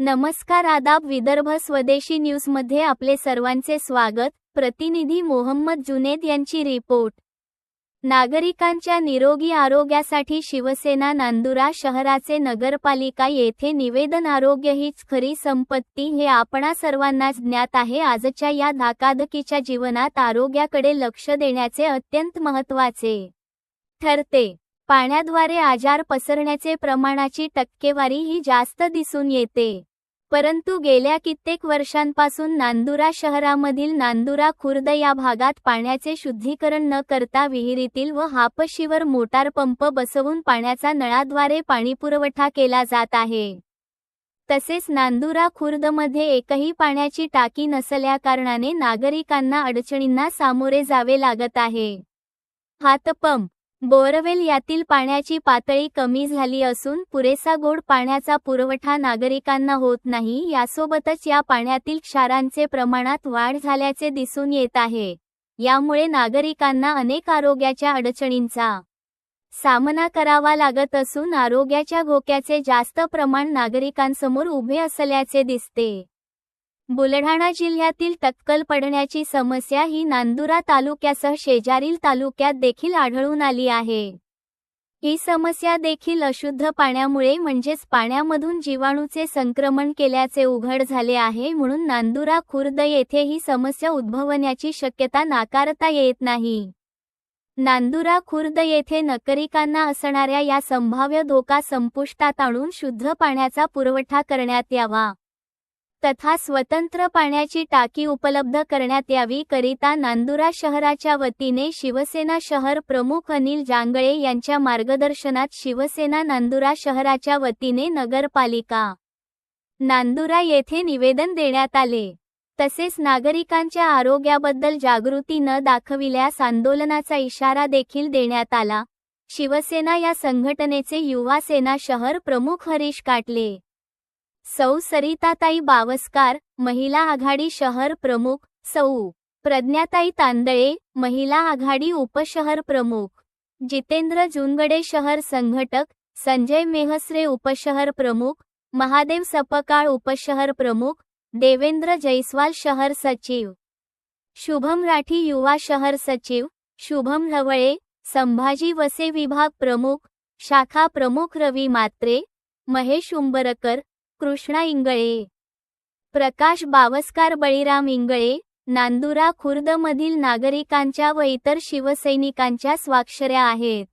नमस्कार आदाब विदर्भ स्वदेशी न्यूजमध्ये आपले सर्वांचे स्वागत. प्रतिनिधी मोहम्मद जुनेद यांची रिपोर्ट. नागरिकांच्या निरोगी आरोग्यासाठी शिवसेना नांदुरा शहराचे नगरपालिका येथे निवेदन आरोग्य हीच खरी संपत्ती हे आपणा सर्वांनाच ज्ञात आहे. आजच्या या धाकाधकीच्या जीवनात आरोग्याकडे लक्ष देण्याचे अत्यंत महत्त्वाचे ठरते. पाण्याद्वारे आजार पसरण्याचे प्रमाणाची टक्केवारी ही जास्त दिसून येते. परंतु गेल्या कित्येक वर्षांपासून नांदुरा शहरामधील नांदुरा खुर्द या भागात पाण्याचे शुद्धीकरण न करता विहिरीतील व हापशीवर मोटार पंप बसवून पाण्याचा नळाद्वारे पाणीपुरवठा केला जात आहे. तसेच नांदुरा खुर्दमध्ये एकही पाण्याची टाकी नसल्याकारणाने नागरिकांना अडचणींना सामोरे जावे लागत आहे. हातपंप बोरवेल यातील पाण्याची पातळी कमी झाली असून पुरेसा गोड पाण्याचा पुरवठा नागरिकांना होत नाही यासोबतच या पाण्यातील क्षारांचे प्रमाणात वाढ झाल्याचे दिसून येत आहे. यामुळे नागरिकांना अनेक आरोग्याच्या अडचणींचा सामना करावा लागत असून आरोग्याच्या धोक्याचे जास्त प्रमाण नागरिकांसमोर उभे असल्याचे दिसते. बुलढाणा जिल्ह्यातील टक्कल पडण्याची समस्या ही नांदुरा तालुक्यासह शेजारील तालुक्यात देखील आढळून आली आहे. ही समस्या देखील अशुद्ध पाण्यामुळे म्हणजेच पाण्यामधून जीवाणूचे संक्रमण केल्याचे उघड झाले आहे म्हणून नांदुरा खुर्द येथे ही समस्या उद्भवण्याची शक्यता नाकारता येत नाही. नांदुरा खुर्द येथे नकरिकांना असणाऱ्या या संभाव्य धोका संपुष्टात आणून शुद्ध पाण्याचा पुरवठा करण्यात यावा. तथा स्वतंत्र पाण्याची टाकी उपलब्ध करण्यात यावी करिता नांदुरा शहराच्या वतीने शिवसेना शहर प्रमुख अनिल जांगळे यांच्या मार्गदर्शनात शिवसेना नांदुरा शहराच्या वतीने नगरपालिका नांदुरा येथे निवेदन देण्यात आले. तसेच नागरिकांच्या आरोग्याबद्दल जागृती न दाखविल्यास आंदोलनाचा इशारा देखील देण्यात आला. शिवसेना या संघटनेचे युवा सेना शहर प्रमुख हरीश काटले. सौ सरिताताई बावस्कार महिला आघाडी शहर प्रमुख सौ. प्रज्ञाताई तांदळे महिला आघाडी उपशहर प्रमुख. जितेंद्र जुनगडे शहर संघटक संजय मेहसरे उपशहर प्रमुख महादेव सपकाळ उपशहर प्रमुख देवेंद्र जैस्वाल शहर सचिव. शुभम राठी युवा शहर सचिव शुभम ढवळे संभाजी वसे विभाग प्रमुख शाखा प्रमुख रवी मात्रे महेश उंबरकर कृष्णा इंगळे. प्रकाश बावस्कार बळीराम इंगळे नांदुरा खुर्दमधील नागरिकांच्या व इतर शिवसैनिकांच्या स्वाक्षऱ्या आहेत.